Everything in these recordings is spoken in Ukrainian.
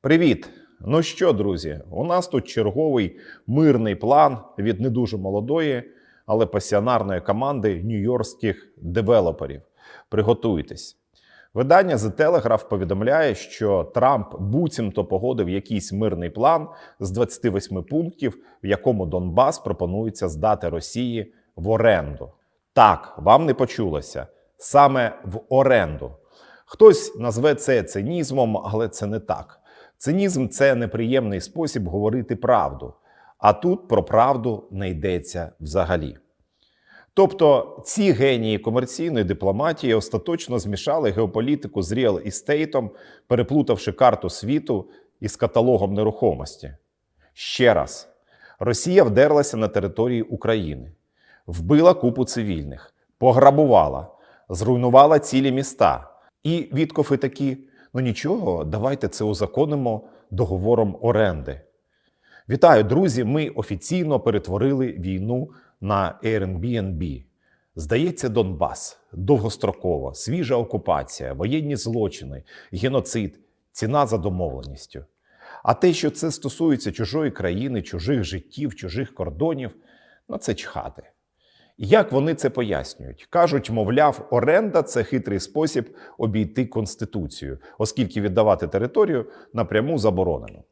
Привіт! Ну що, друзі, у нас тут черговий мирний план від не дуже молодої, але пасіонарної команди нью-йоркських девелоперів. Приготуйтесь. Видання The Telegraph повідомляє, що Трамп буцімто погодив якийсь мирний план з 28 пунктів, в якому Донбас пропонується здати Росії в оренду. Так, вам не почулося саме в оренду. Хтось назве це цинізмом, але це не так. Цинізм це неприємний спосіб говорити правду. А тут про правду не йдеться взагалі. Тобто ці генії комерційної дипломатії остаточно змішали геополітику з реал істейтом, переплутавши карту світу із каталогом нерухомості. Ще раз, Росія вдерлася на території України, вбила купу цивільних, пограбувала, зруйнувала цілі міста. І відкофи такі: ну нічого, давайте це узаконимо договором оренди. Вітаю, друзі! Ми офіційно перетворили війну на Airbnb. Здається, Донбас довгострокова, свіжа окупація, воєнні злочини, геноцид, ціна за домовленістю. А те, що це стосується чужої країни, чужих життів, чужих кордонів, на це чхати. Як вони це пояснюють? Кажуть, мовляв, оренда це хитрий спосіб обійти конституцію, оскільки віддавати територію напряму заборонено.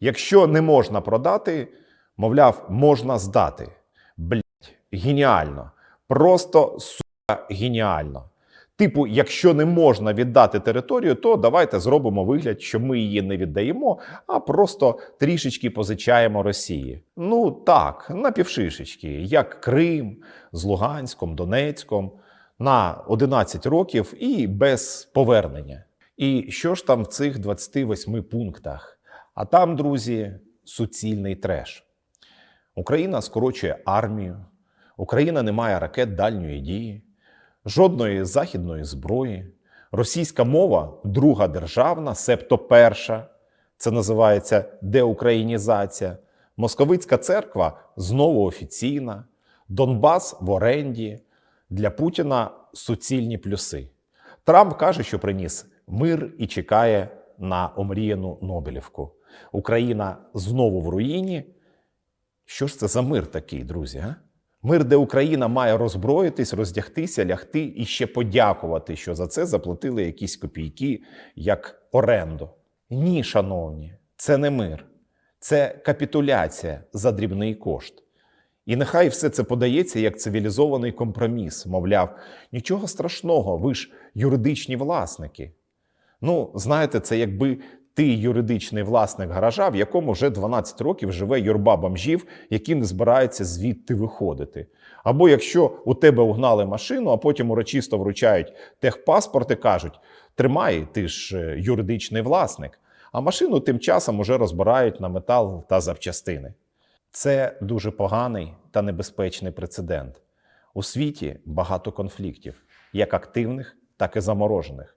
Якщо не можна продати, мовляв, можна здати. Блять, геніально. Просто сука геніально. Типу, якщо не можна віддати територію, то давайте зробимо вигляд, що ми її не віддаємо, а просто трішечки позичаємо Росії. Ну так, на півшишечки, як Крим з Луганськом, Донецьком на 11 років і без повернення. І що ж там в цих 28 пунктах? А там, друзі, суцільний треш. Україна скорочує армію, Україна не має ракет дальньої дії, жодної західної зброї. Російська мова друга державна, себто перша. Це називається деукраїнізація. Московицька церква знову офіційна. Донбас в оренді. Для Путіна суцільні плюси. Трамп каже, що приніс мир і чекає на омріяну Нобелівку. Україна знову в руїні. Що ж це за мир такий, друзі? А? Мир, де Україна має роззброїтись, роздягтися, лягти і ще подякувати, що за це заплатили якісь копійки як оренду. Ні, шановні, це не мир, це капітуляція за дрібний кошт. І нехай все це подається як цивілізований компроміс. Мовляв, нічого страшного, ви ж юридичні власники. Ну, знаєте, це якби ти юридичний власник гаража, в якому вже 12 років живе юрба бомжів, які не збираються звідти виходити. Або якщо у тебе угнали машину, а потім урочисто вручають техпаспорт і кажуть: тримай, ти ж е, юридичний власник. А машину тим часом уже розбирають на метал та запчастини. Це дуже поганий та небезпечний прецедент. У світі багато конфліктів, як активних, так і заморожених.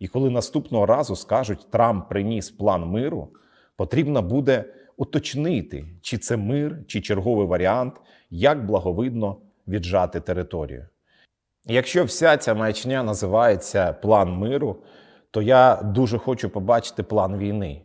І коли наступного разу скажуть, Трамп приніс план миру, потрібно буде уточнити, чи це мир, чи черговий варіант, як благовидно віджати територію. Якщо вся ця маячня називається план миру, то я дуже хочу побачити план війни.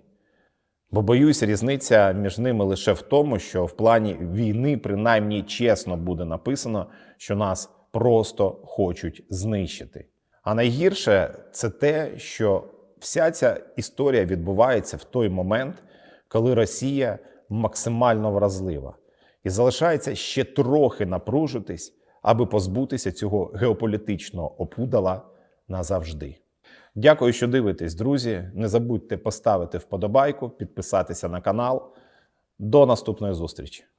Бо боюсь, різниця між ними лише в тому, що в плані війни принаймні чесно буде написано, що нас просто хочуть знищити. А найгірше це те, що вся ця історія відбувається в той момент, коли Росія максимально вразлива і залишається ще трохи напружитись, аби позбутися цього геополітичного опудала назавжди. Дякую, що дивитесь, друзі. Не забудьте поставити вподобайку, підписатися на канал. До наступної зустрічі!